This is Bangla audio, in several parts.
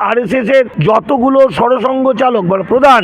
আরএসএস এর যতগুলো সরসংঘ চালক বা প্রধান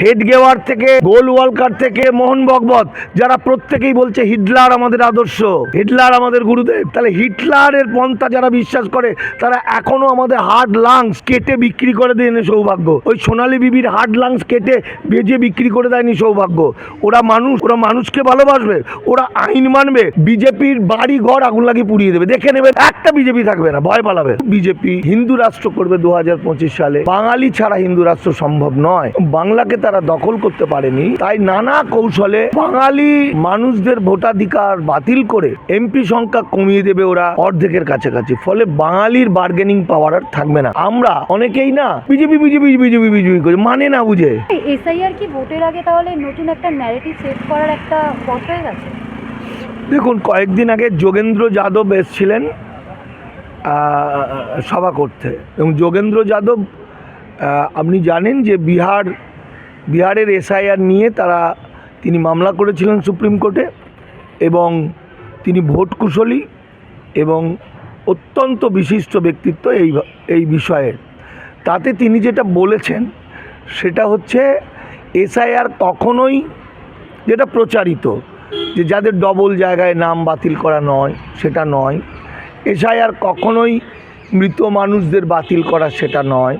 হেড গেওয়ার থেকে, গোল ওয়ালকার থেকে মোহন ভগবত যারা প্রত্যেকেই বলছে হিটলার আমাদের আদর্শ। হিটলার আমাদের গুরুদেব। তাহলে হিটলারের পন্থা যারা বিশ্বাস করে, তারা এখনও আমাদের হার্ড লাংস কেটে বিক্রি করে দেয়নি সৌভাগ্য। ওই সোনালী বিবির হার্ড লাংস কেটে বেজে বিক্রি করে দেয়নি সৌভাগ্য। ওরা মানুষ, ওরা মানুষকে ভালোবাসবে, ওরা আইন মানবে, বিজেপির বাড়ি ঘর আগুন লাগিয়ে পুড়িয়ে দেবে। দেখে নেবে একটা বিজেপি থাকবে না, ভয় পালাবে। বিজেপি হিন্দু রাষ্ট্র করবে দু হাজার পঁচিশ সালে। বাঙালি ছাড়া হিন্দু রাষ্ট্র সম্ভব নয়। বাংলাকে তারা দখল করতে পারেনি। তাই নানা কৌশলে বাঙালি মানুষদের ভোটাধিকার বাতিল করে এমপি সংখ্যা কমিয়ে দেবে ওরা অর্ধেকের কাছাকাছি। ফলে বাঙালির বার্গেনিং পাওয়ার আর থাকবে না। আমরা অনেকেই না বিজেপি বিজেপি বিজেপি বিজেপি করে মানে না বুঝে। এসআইআর কি ভোটের আগে তাহলে নতুন একটা ন্যারেটিভ সেট করার একটা পথ হয়ে গেছে? দেখুন কয়েকদিন আগে যোগেন্দ্র যাদব এসছিলেন সভা করতে। এবং যোগেন্দ্র যাদব আপনি জানেন যে বিহার বিহারের এসআইআর নিয়ে তারা, তিনি মামলা করেছিলেন সুপ্রিম কোর্টে এবং তিনি ভোট কুশলী এবং অত্যন্ত বিশিষ্ট ব্যক্তিত্ব এই এই বিষয়ে। তাতে তিনি যেটা বলেছেন সেটা হচ্ছে এসআইআর কখনোই যেটা প্রচারিত, যে যাদের ডবল জায়গায় নাম বাতিল করা নয়, সেটা নয়। এসআইআর কখনোই মৃত মানুষদের বাতিল করা সেটা নয়।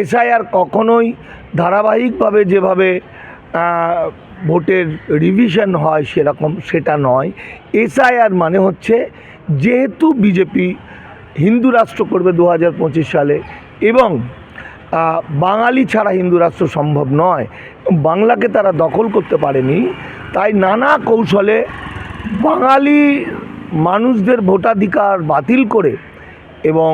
এসআইআর কখনোই ধারাবাহিকভাবে যেভাবে ভোটের রিভিশন হয় সেরকম সেটা নয়। এসআইআর মানে হচ্ছে যেহেতু বিজেপি হিন্দু রাষ্ট্র করবে দু হাজার পঁচিশ সালে এবং বাঙালি ছাড়া হিন্দু রাষ্ট্র সম্ভব নয়, বাংলাকে তারা দখল করতে পারেনি, তাই নানা কৌশলে বাঙালি মানুষদের ভোটাধিকার বাতিল করে এবং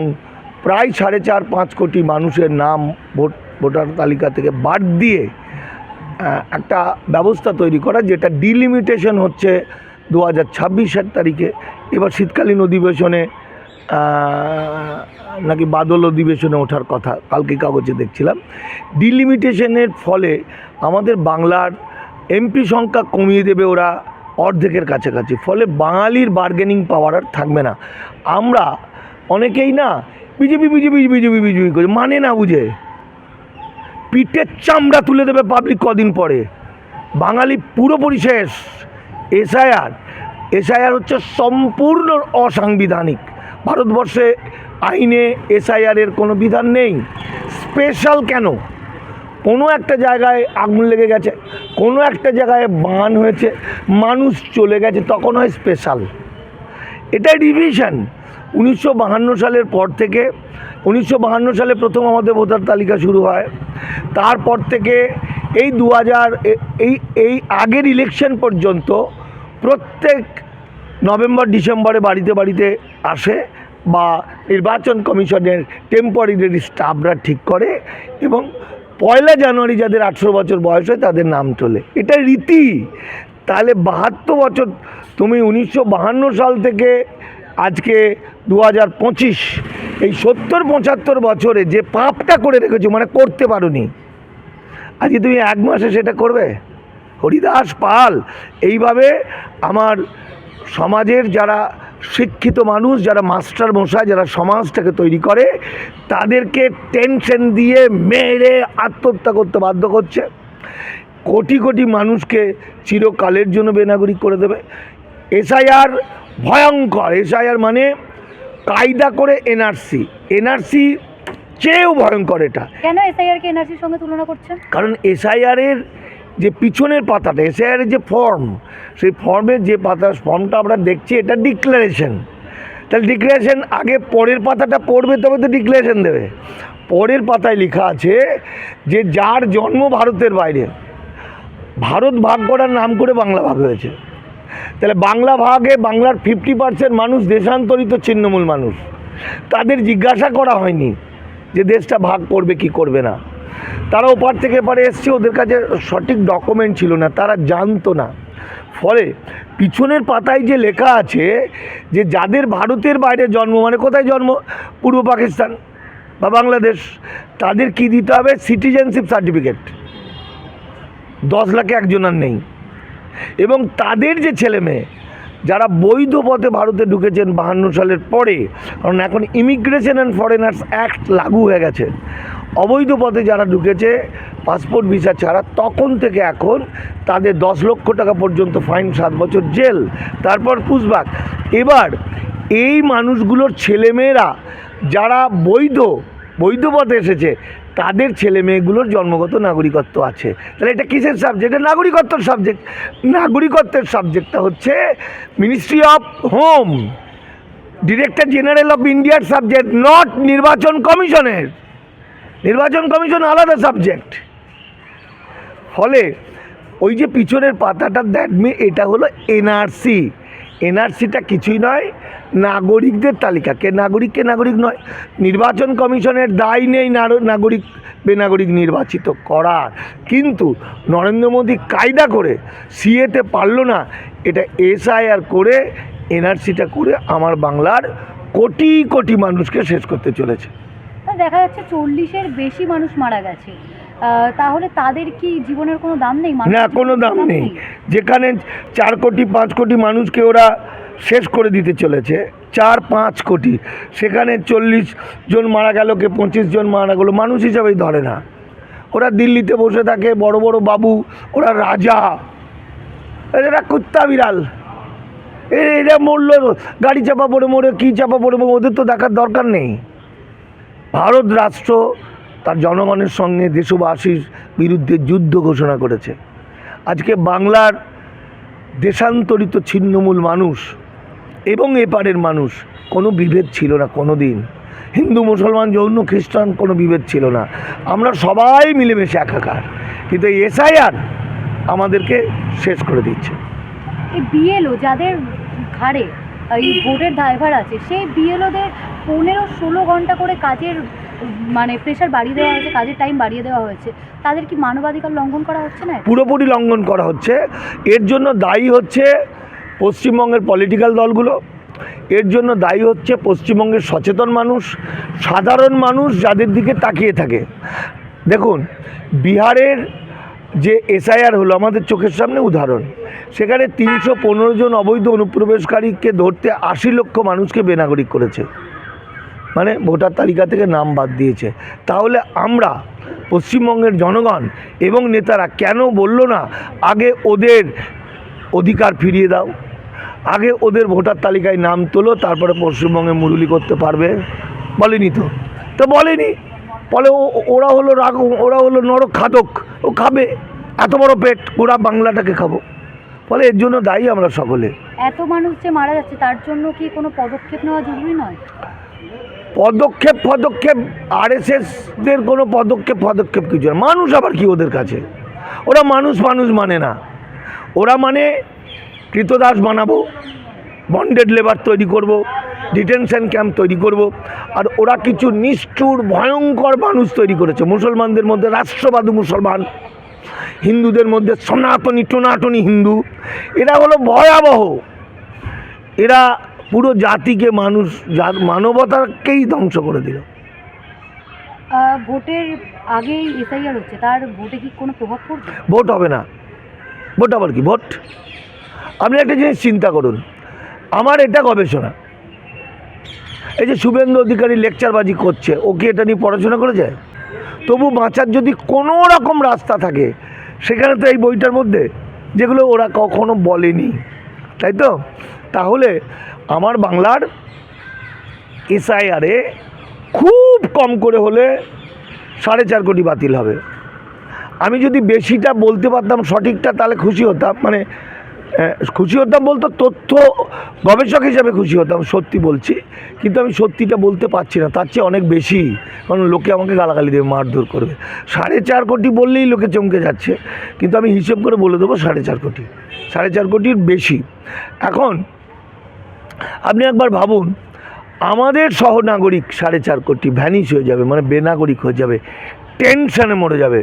প্রায় সাড়ে চার, পাঁচ কোটি মানুষের নাম ভোট, ভোটার তালিকা থেকে বাদ দিয়ে একটা ব্যবস্থা তৈরি করা, যেটা ডিলিমিটেশন হচ্ছে দু হাজার ছাব্বিশের তারিখে। এবার শীতকালীন অধিবেশনে নাকি বাদল অধিবেশনে ওঠার কথা, কালকে কাগজে দেখছিলাম। ডিলিমিটেশনের ফলে আমাদের বাংলার এমপি সংখ্যা কমিয়ে দেবে ওরা অর্ধেকের কাছাকাছি। ফলে বাঙালির বার্গেনিং পাওয়ার আর থাকবে না। আমরা অনেকেই না বিজেপি বিজেপি বিজেপি বিজেপি করে। মানে না বুঝে। পিঠের চামড়া তুলে দেবে পাবলিক কদিন পরে। বাঙালি পুরোপুরি শেষ। এসআইআর। এসআইআর হচ্ছে সম্পূর্ণ অসাংবিধানিক। ভারতবর্ষে আইনে এসআইআরের কোনো বিধান নেই। স্পেশাল কেন? কোনো একটা জায়গায় আগুন লেগে গেছে, কোনো একটা জায়গায় বান হয়েছে, মানুষ চলে গেছে, তখন হয় স্পেশাল। এটা ডিভিশন উনিশশো সালের পর থেকে, উনিশশো সালে প্রথম আমাদের ভোটার তালিকা শুরু হয়। তারপর থেকে এই দু হাজার এই এই আগের ইলেকশন পর্যন্ত প্রত্যেক নভেম্বর, ডিসেম্বরে বাড়িতে বাড়িতে আসে বা নির্বাচন কমিশনের টেম্পোরারি স্টাফরা ঠিক করে এবং পয়লা জানুয়ারি যাদের আঠেরো বছর বয়স হয় তাদের নাম তোলে। এটা রীতি। তাহলে বাহাত্তর বছর তুমি উনিশশো সাল থেকে আজকে দু হাজার পঁচিশ, এই সত্তর পঁচাত্তর বছরে যে পাপটা করে রেখেছো মানে করতে পারোনি, আজকে তুমি এক মাসে সেটা করবে? হরিদাস পাল, এইভাবে আমার সমাজের যারা শিক্ষিত মানুষ, যারা মাস্টার মশাই, যারা সমাজটাকে তৈরি করে, তাদেরকে টেনশন দিয়ে মেরে আত্মহত্যা করতে বাধ্য করছে। কোটি কোটি মানুষকে চিরকালের জন্য বেনাগরিক করে দেবে। এসআইআর ভয়ঙ্কর। এসআইআর মানে কায়দা করে এনআরসি এনআরসি চেয়েও ভয়ঙ্কর এটা। কেন এসআইআর কে এনআরসির সঙ্গে তুলনা করছেন? কারণ এসআইআরের যে পিছনের পাতাটা এসআইআরের যে ফর্ম সেই ফর্মের যে পাতা ফর্মটা আমরা দেখছি এটা ডিক্লারেশন তাহলে ডিক্লারেশন আগে পরের পাতাটা পড়বে তবে তো ডিক্লারেশন দেবে। পরের পাতায় লেখা আছে যে যার জন্ম ভারতের বাইরে। ভারত ভাগ করার নাম করে বাংলা ভাগ হয়েছে। তাহলে বাংলা ভাগে বাংলার ফিফটি পার্সেন্ট মানুষ দেশান্তরিত ছিন্নমূল মানুষ। তাদের জিজ্ঞাসা করা হয়নি যে দেশটা ভাগ করবে কি করবে না। তারা ওপার থেকে এপারে এসছে, ওদের কাছে সঠিক ডকুমেন্ট ছিল না, তারা জানতো না। ফলে পিছনের পাতায় যে লেখা আছে যে যাদের ভারতের বাইরে জন্ম মানে কোথায় জন্ম? পূর্ব পাকিস্তান বা বাংলাদেশ, তাদের কি দিতে হবে? সিটিজেনশিপ সার্টিফিকেট দশ লাখে একজনের নেই। এবং তাদের যে ছেলে মেয়ে, যারা বৈধ পথে ভারতে ঢুকেছেন বাহান্ন সালের পরে, কারণ এখন ইমিগ্রেশন অ্যান্ড ফরেনার্স অ্যাক্ট লাগু হয়ে গেছে, অবৈধ পথে যারা ঢুকেছে পাসপোর্ট ভিসা ছাড়া, তখন থেকে এখন তাদের দশ লক্ষ টাকা পর্যন্ত ফাইন সাত বছর জেল, তারপর পুষবাক। এবার এই মানুষগুলোর ছেলেমেয়েরা যারা বৈধ বৈধ পথে এসেছে তাদের ছেলে মেয়েগুলোর জন্মগত নাগরিকত্ব আছে। তাহলে এটা কিসের সাবজেক্ট এটা নাগরিকত্বের সাবজেক্ট নাগরিকত্বের সাবজেক্টটা হচ্ছে ministry of home director general of ইন্ডিয়ার সাবজেক্ট নট নির্বাচন কমিশনের নির্বাচন কমিশন আলাদা সাবজেক্ট ফলে ওই যে পিছনের পাতাটা দেখবে এটা হলো এনআরসি এনআরসিটা কিছুই নয়, নাগরিকদের তালিকা। কে নাগরিক কে নাগরিক নয়। নির্বাচন কমিশনের দায় নেই নাগরিক, বেনাগরিক নির্বাচিত করার। কিন্তু নরেন্দ্র মোদী কায়দা করে সিএতে পারল না, এটা এসআইআর করে, এনআরসিটা করে আমার বাংলার কোটি কোটি মানুষকে শেষ করতে চলেছে। দেখা যাচ্ছে চল্লিশের বেশি মানুষ মারা গেছে। তাহলে তাদের কি জীবনের কোনো দাম নেই? না কোনো দাম নেই। যেখানে চার কোটি পাঁচ কোটি মানুষকে ওরা শেষ করে দিতে চলেছে চার পাঁচ কোটি। সেখানে চল্লিশ জন মারা গেল কে পঁচিশ জন মারা গেলো মানুষ হিসাবেই ধরে না। ওরা দিল্লিতে বসে থাকে বড় বড় বাবু ওরা রাজা। এরা কুত্তা বিড়াল। এরা মরলো গাড়ি চাপা পড়ে মরে কী চাপা পড়ে ওদের তো দেখার দরকার নেই। ভারত রাষ্ট্র তার জনগণের সঙ্গে দেশবাসীর বিরুদ্ধে যুদ্ধ ঘোষণা করেছে। আজকে বাংলার দেশান্তরিত ছিন্নমূল মানুষ এবং এপারের মানুষ কোনো বিভেদ ছিল না কোনো দিন হিন্দু, মুসলমান জৈন খ্রিস্টান কোনো বিভেদ ছিল না। আমরা সবাই মিলেমিশে একাকার। কিন্তু এসআইআর আমাদেরকে শেষ করে দিচ্ছে। এই বিএলও যাদের ঘাড়ে, এই ভোটের ড্রাইভার আছে, সেই বিএলওদের পনেরো, ষোলো ঘণ্টা করে কাজের মানে প্রেশার বাড়িয়ে দেওয়া হয়েছে, কাজের টাইম বাড়িয়ে দেওয়া হয়েছে, তাদের কি মানবাধিকার লঙ্ঘন করা হচ্ছে না? পুরোপুরি লঙ্ঘন করা হচ্ছে। এর জন্য দায়ী হচ্ছে পশ্চিমবঙ্গের পলিটিক্যাল দলগুলো। এর জন্য দায়ী হচ্ছে পশ্চিমবঙ্গের সচেতন মানুষ, সাধারণ মানুষ যাদের দিকে তাকিয়ে থাকে। দেখুন, বিহারের যে এসআইআর হলো, আমাদের চোখের সামনে উদাহরণ। সেখানে তিনশো পনেরো জন অবৈধ অনুপ্রবেশকারীকে ধরতে আশি লক্ষ মানুষকে বেনাগরিক করেছে। মানে ভোটার তালিকা থেকে নাম বাদ দিয়েছে। তাহলে আমরা, পশ্চিমবঙ্গের জনগণ এবং নেতারা কেন বলল না, আগে ওদের অধিকার ফিরিয়ে দাও, আগে ওদের ভোটার তালিকায় নাম তোলো, তারপরে পশ্চিমবঙ্গে মুরুলি করতে পারবে? বলেনি তো। তো বলেনি। বলে ও- ওরা হলো রাগ, ওরা হলো নরক খাদক ও খাবে। এত বড় পেট ওরা বাংলাটাকে খাব। ফলে এর জন্য দায়ী আমরা সকলে। এত মানুষ যে মারা যাচ্ছে, তার জন্য কি কোনো পদক্ষেপ নেওয়া জরুরি নয়? পদক্ষেপ পদক্ষেপ আরএসএসদের কোনো পদক্ষেপ পদক্ষেপ কিছু না। মানুষ আবার কি ওদের কাছে? ওরা মানুষ মানুষ মানে না। ওরা মানে কৃতদাস বানাবো বন্ডেড লেবার তৈরি করব ডিটেনশন ক্যাম্প তৈরি করব, আর ওরা কিছু নিষ্ঠুর, ভয়ঙ্কর মানুষ তৈরি করেছে। মুসলমানদের মধ্যে রাষ্ট্রবাদী মুসলমান, হিন্দুদের মধ্যে সনাতনী, টোনাটনি হিন্দু, এরা হলো ভয়াবহ। এরা পুরো জাতিকে মানুষ মানবতাকেই ধ্বংস করে দিল। ভোটের এসআইআর হচ্ছে তার ভোটে কি কোনো প্রভাব পড়বে? ভোট হবে না। ভোট আবার কি? ভোট। আপনি একটা জিনিস চিন্তা করুন। আমার এটা গবেষণা। এই যে শুভেন্দু অধিকারী লেকচারবাজি করছে ও কি এটা নিয়ে পড়াশোনা করেছে? তবু বাঁচার যদি কোনো রকম রাস্তা থাকে সেখানে তো এই বইটার মধ্যে যেগুলো ওরা কখনো বলেনি। তাই তো? তাহলে আমার বাংলার এসআইআরে খুব কম করে হলে সাড়ে চার কোটি বাতিল হবে। আমি যদি বেশিটা বলতে পারতাম সঠিকটা, তাহলে খুশি হতাম। মানে খুশি হতাম বলতো তথ্য গবেষক হিসাবে খুশি হতাম, সত্যি বলছি। কিন্তু আমি সত্যিটা বলতে পারছি না, তার চেয়ে অনেক বেশি। কারণ লোকে আমাকে গালাগালি দেবে, মারধর করবে। সাড়ে চার কোটি বললেই লোকে চমকে যাচ্ছে। কিন্তু আমি হিসেব করে বলে দেবো সাড়ে চার কোটি। সাড়ে চার কোটির বেশি। এখন আপনি একবার ভাবুন, আমাদের সহনাগরিক সাড়ে চার কোটি ভ্যানিশ হয়ে যাবে মানে বেনাগরিক হয়ে যাবে টেনশনে মরে যাবে,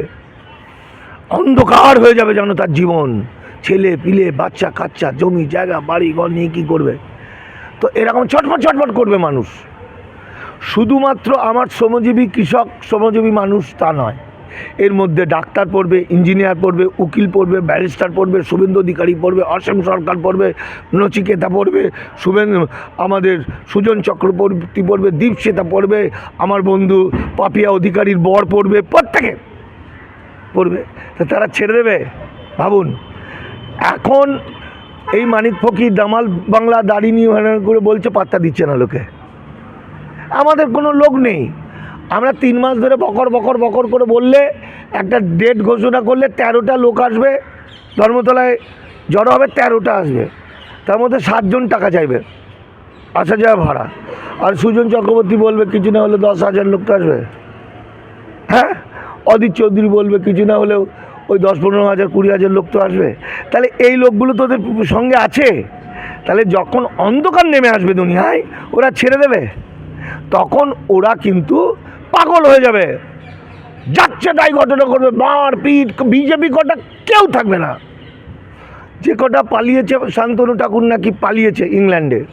অন্ধকার হয়ে যাবে যেন তার জীবন। ছেলে, পিলে, বাচ্চা, কাচ্চা, জমি, জায়গা, বাড়ি, ঘর নিয়ে কী করবে? তো এরকম ছটফট ছটফট করবে মানুষ। শুধুমাত্র আমার শ্রমজীবী কৃষক, শ্রমজীবী মানুষ তা নয়। এর মধ্যে ডাক্তার পড়বে, ইঞ্জিনিয়ার পড়বে, উকিল পড়বে, ব্যারিস্টার পড়বে, শুভেন্দু অধিকারী পড়বে, অসীম সরকার পড়বে, নচিকেতা পড়বে শুভেন্দু আমাদের সুজন চক্রবর্তী পড়বে, দীপশ্বেতা পড়বে, আমার বন্ধু পাপিয়া অধিকারীর বর পড়বে, প্রত্যেকে পড়বে। তা তারা ছেড়ে দেবে? ভাবুন। এখন এই মানিক ফকির দামাল বাংলা দাড়ি নিয়ে করে বলছে, পাত্তা দিচ্ছে না লোকে। আমাদের কোনো লোক নেই। আমরা তিন মাস ধরে বকর বকর বকর করে বললে, একটা ডেট ঘোষণা করলে তেরোটা লোক আসবে, ধর্মতলায় জড়ো হবে, তেরোটা আসবে। তার মধ্যে সাতজন টাকা চাইবে আসা যাওয়া ভাড়া। আর সুজন চক্রবর্তী বলবে, কিছু না হলে দশ হাজার লোক আসবে। হ্যাঁ? অদিত চৌধুরী বলবে, কিছু না হলেও ওই দশ, পনেরো হাজার, কুড়ি হাজার লোক তো আসবে। তাহলে এই লোকগুলো তোদের সঙ্গে আছে? তাহলে যখন অন্ধকার নেমে আসবে দুনিয়ায়, ওরা ছেড়ে দেবে। তখন ওরা কিন্তু পাগল হয়ে যাবে। যাচ্ছে তাই ঘটনা করবে মার পিট বিজেপি কটা কেউ থাকবে না। যে কটা পালিয়েছে শান্তনু ঠাকুর নাকি পালিয়েছে ইংল্যান্ডে,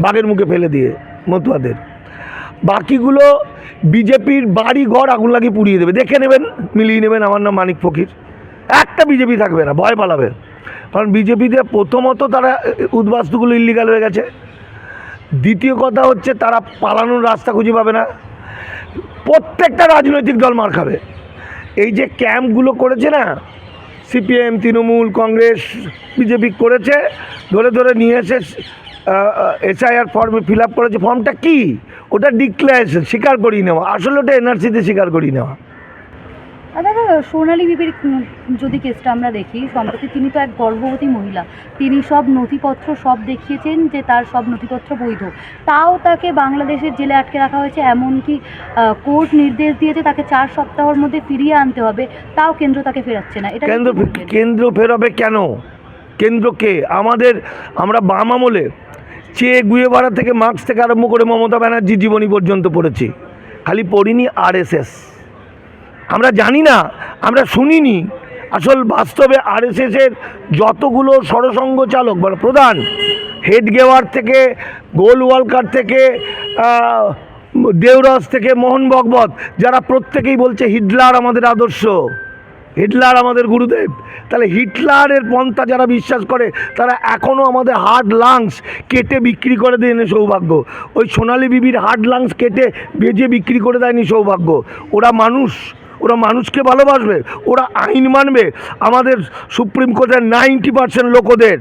বাঘের মুখে ফেলে দিয়ে মতুয়াদের। বাকিগুলো বিজেপির বাড়ি ঘর আগুন লাগিয়ে পুড়িয়ে দেবে। দেখে নেবেন, মিলিয়ে নেবেন। আমার নাম মানিক ফকির। একটা বিজেপি থাকবে না, ভয় পালাবে। কারণ বিজেপিতে প্রথমত তারা উদ্বাস্তুগুলো ইলিগাল হয়ে গেছে। দ্বিতীয় কথা হচ্ছে তারা পালানোর রাস্তা খুঁজে পাবে না। প্রত্যেকটা রাজনৈতিক দল মার খাবে। এই যে ক্যাম্পগুলো করেছে না, সিপিএম, তৃণমূল, কংগ্রেস, বিজেপি করেছে, ধরে ধরে নিয়ে এসে এসআইআর ফর্মে ফিল আপ করেছে। ফর্মটা কি? ওটা ডিক্লারেশন স্বীকার করিয়ে নেওয়া। আসলে ওটা এনআরসিতে স্বীকার করিয়ে নেওয়া। দাদা সোনালী বিবির যদি কেসটা আমরা দেখি সম্প্রতি তিনি তো এক গর্ভবতী মহিলা। তিনি সব নথিপত্র সব দেখিয়েছেন যে তার সব নথিপত্র বৈধ। তাও তাকে বাংলাদেশের জেলে আটকে রাখা হয়েছে এমনকি কোর্ট নির্দেশ দিয়েছে তাকে চার সপ্তাহের মধ্যে ফিরিয়ে আনতে হবে। তাও কেন্দ্র তাকে ফেরাচ্ছে না। এটা কেন্দ্র কেন্দ্র ফেরাবে কেন? কেন্দ্রকে আমাদের আমরা বাম আমলে চেয়ে গুয়েবাড়া থেকে মার্কস থেকে আরম্ভ করে মমতা ব্যানার্জি জীবনী পর্যন্ত পড়েছি। খালি পড়িনি আরএসএস আমরা জানি না, আমরা শুনিনি। আসল বাস্তবে আরএসএসের যতগুলো সরসঙ্গ চালক মানে প্রধান হেড গেওয়ার থেকে গোল ওয়ালকার থেকে দেওরাজ থেকে, মোহন ভগবত যারা প্রত্যেকেই বলছে হিটলার আমাদের আদর্শ, হিটলার আমাদের গুরুদেব, তাহলে হিটলারের পন্থা যারা বিশ্বাস করে, তারা এখনও আমাদের হার্ড লাংস কেটে বিক্রি করে দেয়নি সৌভাগ্য। ওই সোনালি বিবির হার্ড লাংস কেটে বেজে বিক্রি করে দেয়নি সৌভাগ্য। ওরা মানুষ। ওরা মানুষকে ভালোবাসবে, ওরা আইন মানবে। আমাদের সুপ্রিম কোর্টের নাইনটি পার্সেন্ট লোক ওদের।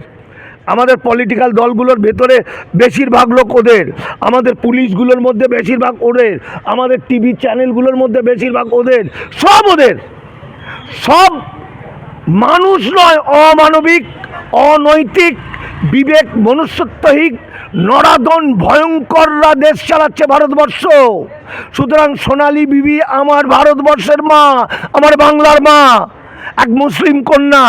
আমাদের পলিটিক্যাল দলগুলোর ভেতরে বেশিরভাগ লোক ওদের। আমাদের পুলিশগুলোর মধ্যে বেশিরভাগ ওদের। আমাদের টিভি চ্যানেলগুলোর মধ্যে বেশিরভাগ ওদের। সব ওদের। সব মানুষ নয়, অমানবিক, অনৈতিক বিবেক মনুষ্যত্বহীন নরাদন ভয়ঙ্কররা দেশ চালাচ্ছে ভারতবর্ষ। সুতরাং সোনালী বিবি আমার ভারতবর্ষের মা, আমার বাংলার মা, এক মুসলিম কন্যা,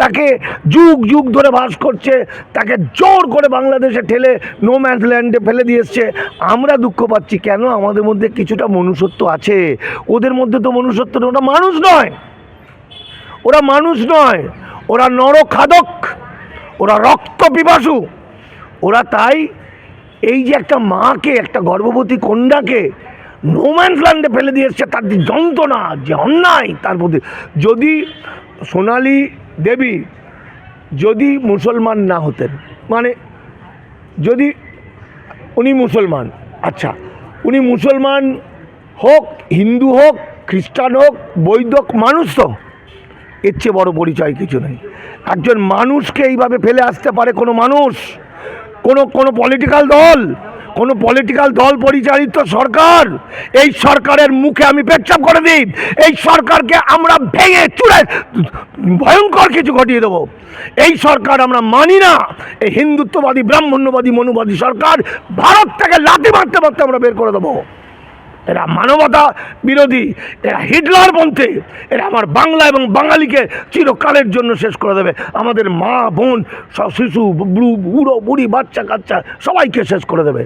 তাকে যুগ যুগ ধরে বাস করছে, তাকে জোর করে বাংলাদেশে ঠেলে নো ম্যান্স ল্যান্ডে ফেলে দিয়ে আমরা দুঃখ পাচ্ছি, কেন আমাদের মধ্যে কিছুটা মনুষ্যত্ব আছে? ওদের মধ্যে তো মনুষ্যত্ব ওটা মানুষ নয়। ওরা মানুষ নয়, ওরা নরখাদক। ওরা রক্ত পিপাসু। ওরা তাই এই যে একটা মাকে একটা গর্ভবতী কন্যাকে নোম্যান্স ল্যান্ডে ফেলে দিয়ে এসছে তার যে যন্ত্রণা যে অন্যায় তার প্রতি। যদি সোনালি দেবী যদি মুসলমান না হতেন মানে যদি উনি মুসলমান আচ্ছা উনি মুসলমান হোক হিন্দু হোক খ্রিস্টান হোক বৈধ হোক, মানুষ তো এর চেয়ে বড় পরিচয় কিছু নেই। একজন মানুষকে এইভাবে ফেলে আসতে পারে কোনো মানুষ? কোনো কোনো পলিটিক্যাল দল? কোনো পলিটিক্যাল দল পরিচালিত সরকার? এই সরকারের মুখে আমি পেচ্ছাপ করে দিই। এই সরকারকে আমরা ভেঙে চুড়ে ভয়ঙ্কর কিছু ঘটিয়ে দেবো। এই সরকার আমরা মানি না। এই হিন্দুত্ববাদী, ব্রাহ্মণ্যবাদী, মনুবাদী সরকার ভারত থেকে লাথি মারতে মারতে আমরা বের করে দেবো। এরা মানবতা বিরোধী, এরা হিটলার পন্থে, এরা আমার বাংলা এবং বাঙালিকে চিরকালের জন্য শেষ করে দেবে। আমাদের মা, বোন শিশু বুড়ো, বুড়ি, বাচ্চা, কাচ্চা সবাইকে শেষ করে দেবে।